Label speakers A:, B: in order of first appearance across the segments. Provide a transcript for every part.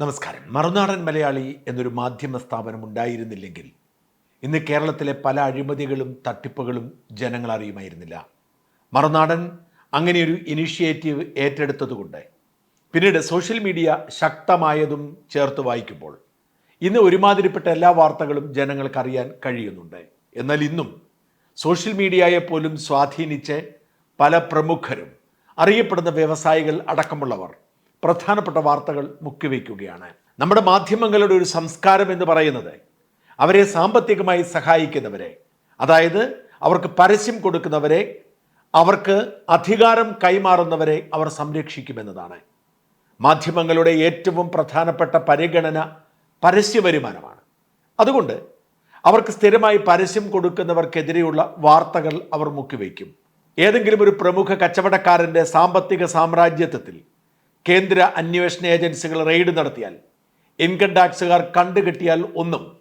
A: നമസ്കാരം. മറുനാടൻ മലയാളി എന്നൊരു മാധ്യമ സ്ഥാപനം ഉണ്ടായിരുന്നില്ലെങ്കിൽ ഇന്ന് കേരളത്തിലെ പല അഴിമതികളും തട്ടിപ്പുകളും ജനങ്ങൾ അറിയുമായിരുന്നില്ല. മറുനാടൻ അങ്ങനെയൊരു ഇനിഷ്യേറ്റീവ് ഏറ്റെടുത്തതുകൊണ്ട് പിന്നീട് സോഷ്യൽ മീഡിയ ശക്തമായതും ചേർത്ത് വായിക്കുമ്പോൾ ഇന്ന് ഒരുമാതിരിപ്പെട്ട എല്ലാ വാർത്തകളും ജനങ്ങൾക്കറിയാൻ കഴിയുന്നുണ്ട്. എന്നാൽ ഇന്നും സോഷ്യൽ മീഡിയയെ പോലും സ്വാധീനിച്ച് പല പ്രമുഖരും അറിയപ്പെടുന്ന വ്യവസായികൾ അടക്കമുള്ളവർ പ്രധാനപ്പെട്ട വാർത്തകൾ മുക്കിവെക്കുകയാണ്. നമ്മുടെ മാധ്യമങ്ങളുടെ ഒരു സംസ്കാരം എന്ന് പറയുന്നത് അവരെ സാമ്പത്തികമായി സഹായിക്കുന്നവരെ അതായത് അവർക്ക് പരസ്യം കൊടുക്കുന്നവരെ അവർക്ക് അധികാരം കൈമാറുന്നവരെ അവർ സംരക്ഷിക്കുമെന്നതാണ്. മാധ്യമങ്ങളുടെ ഏറ്റവും പ്രധാനപ്പെട്ട പരിഗണന പരസ്യ വരുമാനമാണ്. അതുകൊണ്ട് അവർക്ക് സ്ഥിരമായി പരസ്യം കൊടുക്കുന്നവർക്കെതിരെയുള്ള വാർത്തകൾ അവർ മുക്കിവയ്ക്കും ഏതെങ്കിലും ഒരു പ്രമുഖ കച്ചവടക്കാരന്റെ സാമ്പത്തിക സാമ്രാജ്യത്വത്തിൽ കേന്ദ്ര അന്വേഷണ ഏജൻസികൾ റെയ്ഡ് നടത്തിയാൽ ഇൻകം ടാക്സുകാർ കണ്ടുകെട്ടിയാൽ ഒന്നും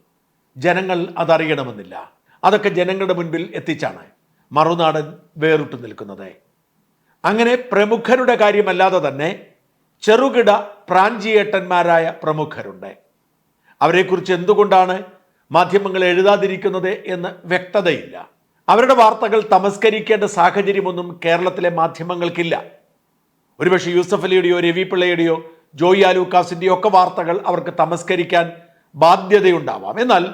A: ജനങ്ങൾ അതറിയണമെന്നില്ല. അതൊക്കെ ജനങ്ങളുടെ മുൻപിൽ എത്തിച്ചാണ് മറുനാടൻ വേറിട്ട് നിൽക്കുന്നത്. അങ്ങനെ പ്രമുഖരുടെ കാര്യമല്ലാതെ തന്നെ ചെറുകിട പ്രാഞ്ചിയേട്ടന്മാരായ പ്രമുഖരുണ്ട്. അവരെക്കുറിച്ച് എന്തുകൊണ്ടാണ് മാധ്യമങ്ങൾ എഴുതാതിരിക്കുന്നത് എന്ന് വ്യക്തതയില്ല. അവരുടെ വാർത്തകൾ തമസ്കരിക്കേണ്ട സാഹചര്യമൊന്നും കേരളത്തിലെ മാധ്യമങ്ങൾക്കില്ല. ഒരുപക്ഷെ യൂസഫ് അലിയുടെയോ രവി പിള്ളയുടെയോ ജോയി ആലൂക്കാസിന്റെയോ ഒക്കെ വാർത്തകൾ അവർക്ക് തമസ്കരിക്കാൻ ബാധ്യതയുണ്ടാവാം. എന്നാൽ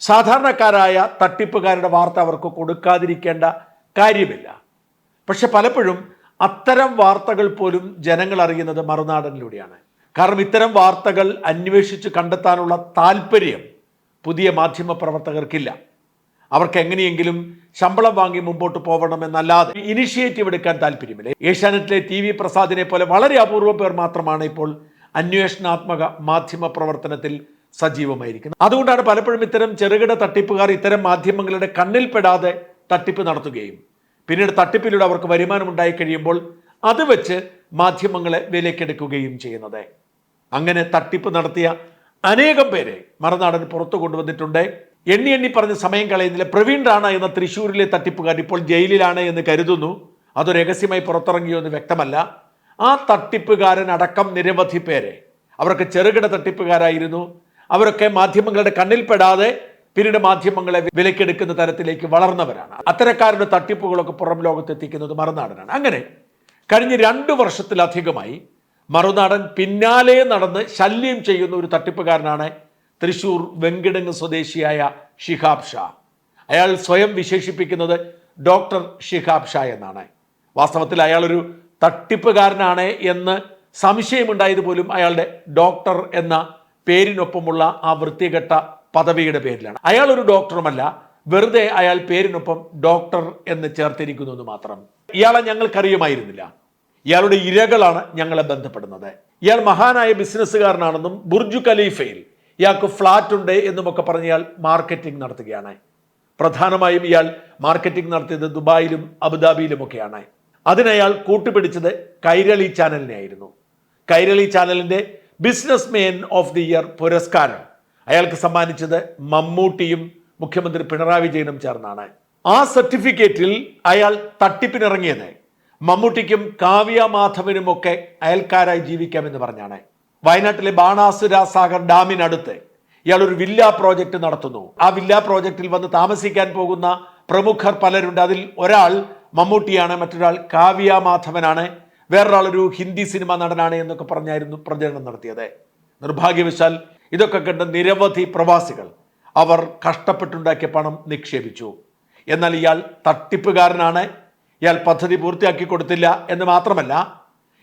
A: സാധാരണക്കാരായ തട്ടിപ്പുകാരുടെ വാർത്ത അവർക്ക് കൊടുക്കാതിരിക്കേണ്ട കാര്യമില്ല. പക്ഷെ പലപ്പോഴും അത്തരം വാർത്തകൾ പോലും ജനങ്ങൾ അറിയുന്നത് മറുനാടനിലൂടെയാണ്. കാരണം ഇത്തരം വാർത്തകൾ അന്വേഷിച്ച് കണ്ടെത്താനുള്ള താല്പര്യം പുതിയ മാധ്യമ പ്രവർത്തകർക്കില്ല. അവർക്ക് എങ്ങനെയെങ്കിലും ശമ്പളം വാങ്ങി മുമ്പോട്ട് പോകണമെന്നല്ലാതെ ഇനിഷ്യേറ്റീവ് എടുക്കാൻ താല്പര്യമില്ല. ഏഷ്യാനെറ്റിലെ ടി വി പ്രസാദിനെ പോലെ വളരെ അപൂർവ പേർ മാത്രമാണ് ഇപ്പോൾ അന്വേഷണാത്മക മാധ്യമ പ്രവർത്തനത്തിൽ സജീവമായിരിക്കുന്നത്. അതുകൊണ്ടാണ് പലപ്പോഴും ഇത്തരം ചെറുകിട തട്ടിപ്പുകാർ ഇത്തരം മാധ്യമങ്ങളുടെ കണ്ണിൽപ്പെടാതെ തട്ടിപ്പ് നടത്തുകയും പിന്നീട് തട്ടിപ്പിലൂടെ അവർക്ക് വരുമാനം ഉണ്ടായി കഴിയുമ്പോൾ അത് വെച്ച് മാധ്യമങ്ങളെ വിലക്കെടുക്കുകയും ചെയ്യുന്നത്. അങ്ങനെ തട്ടിപ്പ് നടത്തിയ അനേകം പേരെ മറുനാടൻ പുറത്തു കൊണ്ടുവന്നിട്ടുണ്ട്. എണ്ണി എണ്ണി പറഞ്ഞ് സമയം കളയുന്നില്ല. പ്രവീൺ റാണ എന്ന തൃശ്ശൂരിലെ തട്ടിപ്പുകാർ ഇപ്പോൾ ജയിലിലാണ് എന്ന് കരുതുന്നു. അത് രഹസ്യമായി പുറത്തിറങ്ങിയോ എന്ന് വ്യക്തമല്ല. ആ തട്ടിപ്പുകാരൻ അടക്കം നിരവധി പേരെ. അവരൊക്കെ ചെറുകിട തട്ടിപ്പുകാരായിരുന്നു. അവരൊക്കെ മാധ്യമങ്ങളുടെ കണ്ണിൽപ്പെടാതെ പിന്നീട് മാധ്യമങ്ങളെ വിലക്കെടുക്കുന്ന തരത്തിലേക്ക് വളർന്നവരാണ്. അത്തരക്കാരുടെ തട്ടിപ്പുകളൊക്കെ പുറം ലോകത്തെത്തിക്കുന്നത് മറുനാടനാണ്. അങ്ങനെ കഴിഞ്ഞ രണ്ടു വർഷത്തിലധികമായി മറുനാടൻ പിന്നാലെ നടന്ന് ശല്യം ചെയ്യുന്ന ഒരു തട്ടിപ്പുകാരനാണ് തൃശൂർ വെങ്കിടങ്ങ് സ്വദേശിയായ ഷിഹാബ് ഷാ. അയാൾ സ്വയം വിശേഷിപ്പിക്കുന്നത് ഡോക്ടർ ഷിഹാബ് ഷാ എന്നാണ്. വാസ്തവത്തിൽ അയാൾ ഒരു തട്ടിപ്പുകാരനാണ് എന്ന് സംശയമുണ്ടായത് പോലും അയാളുടെ ഡോക്ടർ എന്ന പേരിനൊപ്പമുള്ള ആ വൃത്തികെട്ട പദവിയുടെ പേരിലാണ്. അയാൾ ഒരു ഡോക്ടറുമല്ല വെറുതെ അയാൾ പേരിനൊപ്പം ഡോക്ടർ എന്ന് ചേർത്തിരിക്കുന്നു എന്ന് മാത്രം. ഇയാളെ ഞങ്ങൾക്കറിയുമായിരുന്നില്ല. ഇയാളുടെ ഇരകളാണ് ഞങ്ങളെ ബന്ധപ്പെടുന്നത്. ഇയാൾ മഹാനായ ബിസിനസ്സുകാരനാണെന്നും ബുർജു ഖലീഫയിൽ ഇയാൾക്ക് ഫ്ലാറ്റ് ഉണ്ട് എന്നുമൊക്കെ പറഞ്ഞ് ഇയാൾ മാർക്കറ്റിംഗ് നടത്തുകയാണ് പ്രധാനമായും ഇയാൾ മാർക്കറ്റിംഗ് നടത്തിയത് ദുബായിലും അബുദാബിയിലുമൊക്കെയാണ് അതിനയാൾ കൂട്ടുപിടിച്ചത് കൈരളി ചാനലിനെ ആയിരുന്നു. കൈരളി ചാനലിന്റെ business men of the year പുരസ്കാരം. അയാൾക്ക് സമ്മാനിച്ചത് മമ്മൂട്ടിയും മുഖ്യമന്ത്രി പിണറായി വിജയനും ചേർന്നാണ്. ആ സർട്ടിഫിക്കറ്റിൽ അയാൾ തട്ടിപ്പിനിറങ്ങിയത്. മമ്മൂട്ടിക്കും കാവ്യ മാധവനുമൊക്കെ അയൽക്കാരായി ജീവിക്കാമെന്ന് പറഞ്ഞാണ്. വയനാട്ടിലെ ബാണാസുര സാഗർ ഡാമിനടുത്ത് ഇയാൾ ഒരു വില്ല പ്രോജക്റ്റ് നടത്തുന്നു. ആ വില്ല പ്രോജക്റ്റിൽ വന്ന് താമസിക്കാൻ പോകുന്ന പ്രമുഖർ പലരുണ്ട്. അതിൽ ഒരാൾ മമ്മൂട്ടിയാണ് മറ്റൊരാൾ കാവ്യ മാധവനാണ്. വേറൊരാൾ ഒരു ഹിന്ദി സിനിമ നടനാണ് എന്നൊക്കെ പറഞ്ഞായിരുന്നു പ്രചരണം നടത്തിയത്. നിർഭാഗ്യവശാൽ ഇതൊക്കെ കണ്ട നിരവധി പ്രവാസികൾ അവർ കഷ്ടപ്പെട്ടുണ്ടാക്കിയ പണം നിക്ഷേപിച്ചു. എന്നാൽ ഇയാൾ തട്ടിപ്പുകാരനാണ്. ഇയാൾ പദ്ധതി പൂർത്തിയാക്കി കൊടുത്തില്ല എന്ന് മാത്രമല്ല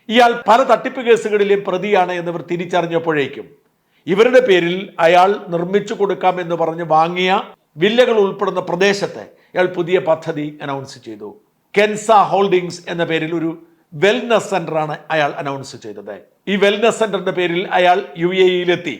A: ഇയാൾ പല തട്ടിപ്പ് കേസുകളിലെയും പ്രതിയാണ് എന്നിവർ തിരിച്ചറിഞ്ഞപ്പോഴേക്കും. ഇവരുടെ പേരിൽ അയാൾ നിർമ്മിച്ചു കൊടുക്കാം എന്ന് പറഞ്ഞ് വാങ്ങിയ വില്ലകൾ ഉൾപ്പെടുന്ന പ്രദേശത്തെ ഇയാൾ പുതിയ പദ്ധതി അനൗൺസ് ചെയ്തു. കെൻസ ഹോൾഡിംഗ്സ് എന്ന പേരിൽ ഒരു വെൽനസ് സെന്ററാണ് അയാൾ അനൗൺസ് ചെയ്തത്. ഈ വെൽനസ് സെന്ററിന്റെ പേരിൽ അയാൾ യു എ ഇയിലെത്തി.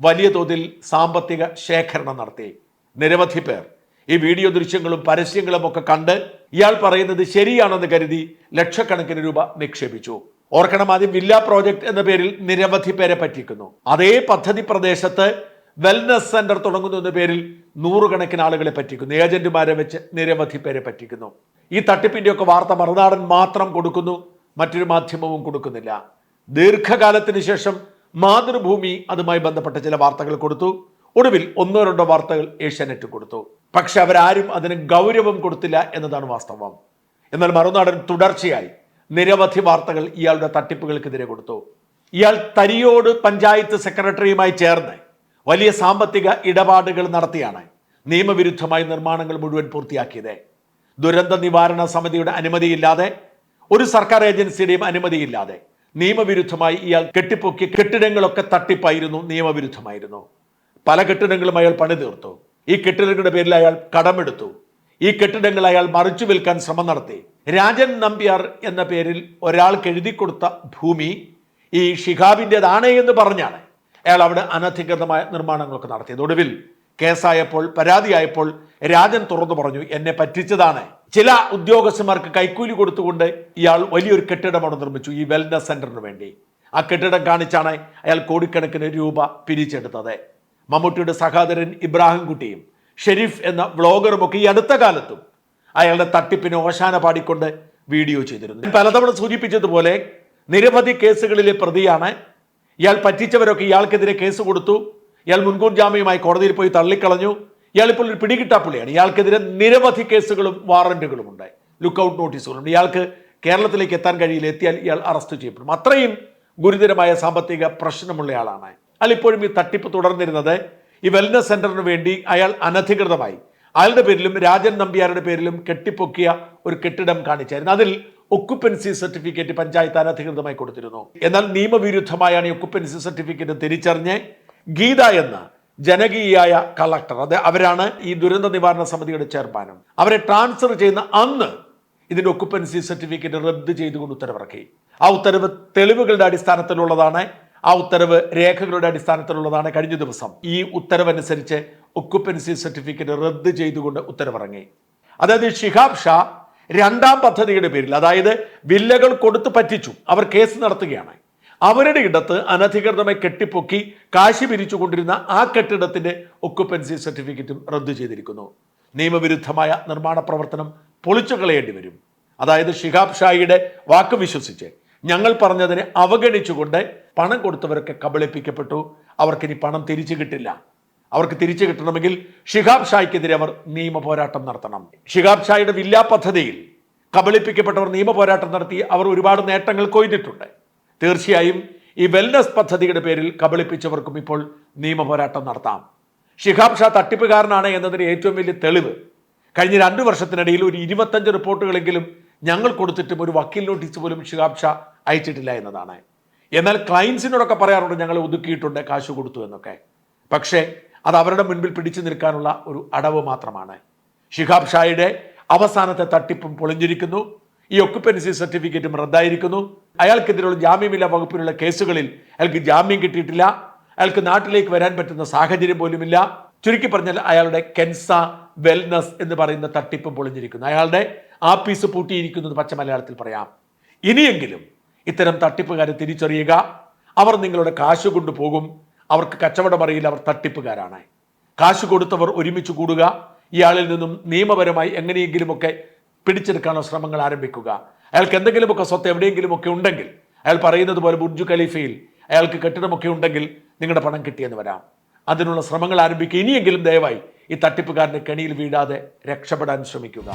A: വലിയ തോതിൽ സാമ്പത്തിക ശേഖരണം നടത്തി. നിരവധി പേർ. ഈ വീഡിയോ ദൃശ്യങ്ങളും പരസ്യങ്ങളും ഒക്കെ കണ്ട് ഇയാൾ പറയുന്നത് ശരിയാണെന്ന് കരുതി ലക്ഷക്കണക്കിന് രൂപ നിക്ഷേപിച്ചു. ഓർക്കണം ആദ്യം വില്ല പ്രോജക്ട് എന്ന പേരിൽ നിരവധി പേരെ പറ്റിക്കുന്നു. അതേ പദ്ധതി പ്രദേശത്ത് വെൽനസ് സെന്റർ തുടങ്ങുന്നു എന്ന പേരിൽ നൂറുകണക്കിന് ആളുകളെ പറ്റിക്കുന്നു. ഏജന്റുമാരെ വെച്ച് നിരവധി പേരെ പറ്റിക്കുന്നു. ഈ തട്ടിപ്പിന്റെ ഒക്കെ വാർത്ത മറുനാടൻ മാത്രം കൊടുക്കുന്നു മറ്റൊരു മാധ്യമവും കൊടുക്കുന്നില്ല. ദീർഘകാലത്തിന് ശേഷം മാതൃഭൂമി അതുമായി ബന്ധപ്പെട്ട ചില വാർത്തകൾ കൊടുത്തു. ഒടുവിൽ ഒന്നോ രണ്ടോ വാർത്തകൾ ഏഷ്യാനെറ്റ് കൊടുത്തു. പക്ഷെ അവരാരും അതിന് ഗൗരവം കൊടുത്തില്ല എന്നതാണ് വാസ്തവം. എന്നാൽ മറുനാടൻ തുടർച്ചയായി നിരവധി വാർത്തകൾ ഇയാളുടെ തട്ടിപ്പുകൾക്കെതിരെ കൊടുത്തു. ഇയാൾ തരിയോട് പഞ്ചായത്ത് സെക്രട്ടറിയുമായി ചേർന്ന് വലിയ സാമ്പത്തിക ഇടപാടുകൾ നടത്തിയാണ് നിയമവിരുദ്ധമായി നിർമ്മാണങ്ങൾ മുഴുവൻ പൂർത്തിയാക്കിയത്. ദുരന്ത നിവാരണ സമിതിയുടെ അനുമതിയില്ലാതെ ഒരു സർക്കാർ ഏജൻസിയുടെയും അനുമതിയില്ലാതെ നിയമവിരുദ്ധമായി ഇയാൾ കെട്ടിപ്പൊക്കിയ കെട്ടിടങ്ങളൊക്കെ തട്ടിപ്പായിരുന്നു നിയമവിരുദ്ധമായിരുന്നു. പല കെട്ടിടങ്ങളും അയാൾ പണി തീർത്തു ഈ കെട്ടിടങ്ങളുടെ പേരിൽ അയാൾ കടമെടുത്തു. ഈ കെട്ടിടങ്ങൾ അയാൾ മറിച്ചു വിൽക്കാൻ ശ്രമം നടത്തി. രാജൻ നമ്പ്യാർ എന്ന പേരിൽ ഒരാൾക്ക് എഴുതി കൊടുത്ത ഭൂമി ഈ ഷിഹാബിന്റെതാണ് എന്ന് പറഞ്ഞാണ് അയാൾ അവിടെ അനധികൃതമായ നിർമ്മാണങ്ങളൊക്കെ നടത്തിയത്. ഒടുവിൽ കേസായപ്പോൾ പരാതിയായപ്പോൾ രാജൻ തുറന്നു പറഞ്ഞു എന്നെ പറ്റിച്ചതാണ്. ചില ഉദ്യോഗസ്ഥന്മാർക്ക് കൈക്കൂലി കൊടുത്തുകൊണ്ട് ഇയാൾ വലിയൊരു കെട്ടിടം അവിടെ നിർമ്മിച്ചു ഈ വെൽനസ് സെന്ററിന് വേണ്ടി. ആ കെട്ടിടം കാണിച്ചാണ് അയാൾ കോടിക്കണക്കിന് രൂപ പിരിച്ചെടുത്തത്. മമ്മൂട്ടിയുടെ സഹോദരൻ ഇബ്രാഹിം കുട്ടിയും ഷെരീഫ് എന്ന വ്ളോഗറുമൊക്കെ ഈ അടുത്ത കാലത്തും അയാളുടെ തട്ടിപ്പിന് ഓശാന പാടിക്കൊണ്ട് വീഡിയോ ചെയ്തിരുന്നു. പലതവണ സൂചിപ്പിച്ചതുപോലെ നിരവധി കേസുകളിലെ പ്രതിയാണ്. ഇയാൾ പറ്റിച്ചവരൊക്കെ ഇയാൾക്കെതിരെ കേസ് കൊടുത്തു. ഇയാൾ മുൻകൂർ ജാമ്യമായി കോടതിയിൽ പോയി തള്ളിക്കളഞ്ഞു. ഇയാളിപ്പോൾ ഒരു പിടികിട്ടാപ്പുള്ളിയാണ് ഇയാൾക്കെതിരെ നിരവധി കേസുകളും വാറന്റുകളും ഉണ്ട്. ലുക്കൌട്ട് നോട്ടീസുകളുണ്ട് ഇയാൾക്ക് കേരളത്തിലേക്ക് എത്താൻ കഴിയില്ല. എത്തിയാൽ ഇയാൾ അറസ്റ്റ് ചെയ്യപ്പെടും. അത്രയും ഗുരുതരമായ സാമ്പത്തിക പ്രശ്നമുള്ളയാളാണ് അയാൾ ഇപ്പോഴും ഈ തട്ടിപ്പ് തുടർന്നിരുന്നത് ഈ വെൽനസ് സെന്ററിന് വേണ്ടി അയാൾ അനധികൃതമായി അയാളുടെ പേരിലും രാജൻ നമ്പ്യാരുടെ പേരിലും കെട്ടിപ്പൊക്കിയ ഒരു കെട്ടിടം കാണിച്ചായിരുന്നു. അതിൽ ഒക്കുപ്പൻസി സർട്ടിഫിക്കറ്റ് പഞ്ചായത്ത് അനധികൃതമായി കൊടുത്തിരുന്നു. എന്നാൽ നിയമവിരുദ്ധമായാണ് ഈ ഒക്കുപ്പൻസി സർട്ടിഫിക്കറ്റ് തിരിച്ചറിഞ്ഞ് ഗീത എന്ന ജനകീയായ കളക്ടർ അത് അവരാണ് ഈ ദുരന്ത നിവാരണ സമിതിയുടെ ചെയർമാനും അവരെ ട്രാൻസ്ഫർ ചെയ്യുന്ന അന്ന് ഇതിന്റെ ഒക്കുപ്പൻസി സർട്ടിഫിക്കറ്റ് റദ്ദ് ചെയ്തുകൊണ്ട് ഉത്തരവിറക്കി. ആ ഉത്തരവ് തെളിവുകളുടെ അടിസ്ഥാനത്തിലുള്ളതാണ് ആ ഉത്തരവ് രേഖകളുടെ അടിസ്ഥാനത്തിലുള്ളതാണ് കഴിഞ്ഞ ദിവസം. ഈ ഉത്തരവനുസരിച്ച് ഒക്കുപ്പൻസി സർട്ടിഫിക്കറ്റ് റദ്ദ് ചെയ്തുകൊണ്ട് ഉത്തരവിറങ്ങി. അതായത് ഷിഹാബ് ഷാ രണ്ടാം പദ്ധതിയുടെ പേരിൽ അതായത് വില്ലകൾ കൊടുത്ത് പറ്റിച്ചു അവർ കേസ് നടത്തുകയാണ്. അവരുടെ ഇടത്ത് അനധികൃതമായി കെട്ടിപ്പൊക്കി കാശി പിരിച്ചുകൊണ്ടിരുന്ന ആ കെട്ടിടത്തിന്റെ ഒക്കുപ്പൻസി സർട്ടിഫിക്കറ്റും റദ്ദു ചെയ്തിരിക്കുന്നു. നിയമവിരുദ്ധമായ നിർമ്മാണ പ്രവർത്തനം പൊളിച്ചു കളയേണ്ടി വരും. അതായത് ഷിഹാബ് ഷായിയുടെ വാക്ക് വിശ്വസിച്ച് ഞങ്ങൾ പറഞ്ഞതിനെ അവഗണിച്ചുകൊണ്ട് പണം കൊടുത്തവരൊക്കെ കബളിപ്പിക്കപ്പെട്ടു. അവർക്കിനി പണം തിരിച്ചു കിട്ടില്ല. അവർക്ക് തിരിച്ചു കിട്ടണമെങ്കിൽ ഷിഹാബ് ഷായ്ക്കെതിരെ അവർ നിയമ പോരാട്ടം നടത്തണം. ഷിഹാബ് ഷായുടെ വില്ലാ പദ്ധതിയിൽ കബളിപ്പിക്കപ്പെട്ടവർ നിയമ പോരാട്ടം നടത്തി അവർ ഒരുപാട് നേട്ടങ്ങൾ കൊയ്തിട്ടുണ്ട്. തീർച്ചയായും ഈ വെൽനസ് പദ്ധതിയുടെ പേരിൽ കബളിപ്പിച്ചവർക്കും ഇപ്പോൾ നിയമ പോരാട്ടം നടത്താം. ഷിഹാബ് ഷാ തട്ടിപ്പുകാരനാണ് എന്നതിന് ഏറ്റവും വലിയ തെളിവ്. കഴിഞ്ഞ രണ്ടു വർഷത്തിനിടയിൽ ഒരു ഇരുപത്തഞ്ച് റിപ്പോർട്ടുകളെങ്കിലും ഞങ്ങൾ കൊടുത്തിട്ടും ഒരു വക്കീൽ നോട്ടീസ് പോലും ഷിഹാബ് ഷാ അയച്ചിട്ടില്ല എന്നതാണ്. എന്നാൽ ക്ലയൻസിനോടൊക്കെ പറയാറുണ്ട് ഞങ്ങൾ ഒതുക്കിയിട്ടുണ്ട് കാശ് കൊടുത്തു എന്നൊക്കെ. പക്ഷേ അത് അവരുടെ മുൻപിൽ പിടിച്ചു നിൽക്കാനുള്ള ഒരു അടവ് മാത്രമാണ്. ഷിഹാബ് ഷായുടെ അവസാനത്തെ തട്ടിപ്പും പൊളിഞ്ഞിരിക്കുന്നു. ഈ ഒക്കുപ്പൻസി സർട്ടിഫിക്കറ്റും റദ്ദായിരിക്കുന്നു. അയാൾക്കെതിരെയുള്ള ജാമ്യമില്ല വകുപ്പിലുള്ള കേസുകളിൽ അയാൾക്ക് ജാമ്യം കിട്ടിയിട്ടില്ല. അയാൾക്ക് നാട്ടിലേക്ക് വരാൻ പറ്റുന്ന സാഹചര്യം പോലുമില്ല. ചുരുക്കി പറഞ്ഞാൽ അയാളുടെ കെൻസ വെൽനസ് എന്ന് പറയുന്ന തട്ടിപ്പും പൊളിഞ്ഞിരിക്കുന്നു. അയാളുടെ ആപ്പീസ് പൂട്ടിയിരിക്കുന്നത് പച്ച മലയാളത്തിൽ പറയാം. ഇനിയെങ്കിലും ഇത്തരം തട്ടിപ്പുകാരെ തിരിച്ചറിയുക. അവർ നിങ്ങളുടെ കാശ് കൊണ്ടുപോകും. അവർക്ക് കച്ചവടം അറിയില്ല അവർ തട്ടിപ്പുകാരാണ്. കാശ് കൊടുത്തവർ ഒരുമിച്ച് കൂടുക. ഇയാളിൽ നിന്നും നിയമപരമായി എങ്ങനെയെങ്കിലുമൊക്കെ പിടിച്ചെടുക്കാനുള്ള ശ്രമങ്ങൾ ആരംഭിക്കുക. അയാൾക്ക് എന്തെങ്കിലുമൊക്കെ സ്വത്ത് എവിടെയെങ്കിലുമൊക്കെ ഉണ്ടെങ്കിൽ അയാൾ പറയുന്നത് പോലെ ബുർജു ഖലീഫയിൽ അയാൾക്ക് കെട്ടിടമൊക്കെ ഉണ്ടെങ്കിൽ നിങ്ങളുടെ പണം കിട്ടിയെന്ന് വരാം. അതിനുള്ള ശ്രമങ്ങൾ ആരംഭിക്കുക. ഇനിയെങ്കിലും ദയവായി ഈ തട്ടിപ്പുകാരന്റെ കെണിയിൽ വീഴാതെ രക്ഷപ്പെടാൻ ശ്രമിക്കുക.